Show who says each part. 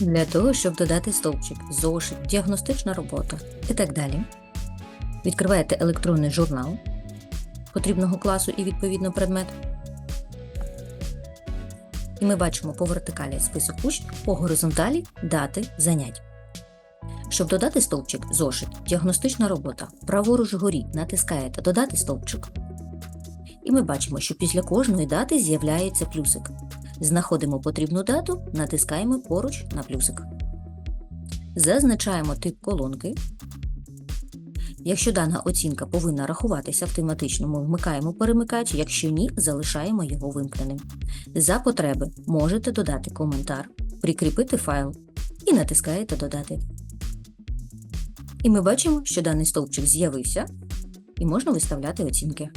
Speaker 1: Для того, щоб додати стовпчик, зошит, діагностична робота і так далі. Відкриваєте електронний журнал потрібного класу і відповідно предмет. І ми бачимо по вертикалі список учнів, по горизонталі дати занять. Щоб додати стовпчик зошит, діагностична робота, праворуч горі натискаєте Додати стовпчик. І ми бачимо, що після кожної дати з'являється плюсик. Знаходимо потрібну дату, натискаємо поруч на плюсик. Зазначаємо тип колонки. Якщо дана оцінка повинна рахуватися автоматично, ми вмикаємо перемикач, якщо ні, залишаємо його вимкненим. За потреби можете додати коментар, прикріпити файл і натискаєте Додати. І ми бачимо, що даний стовпчик з'явився і можна виставляти оцінки.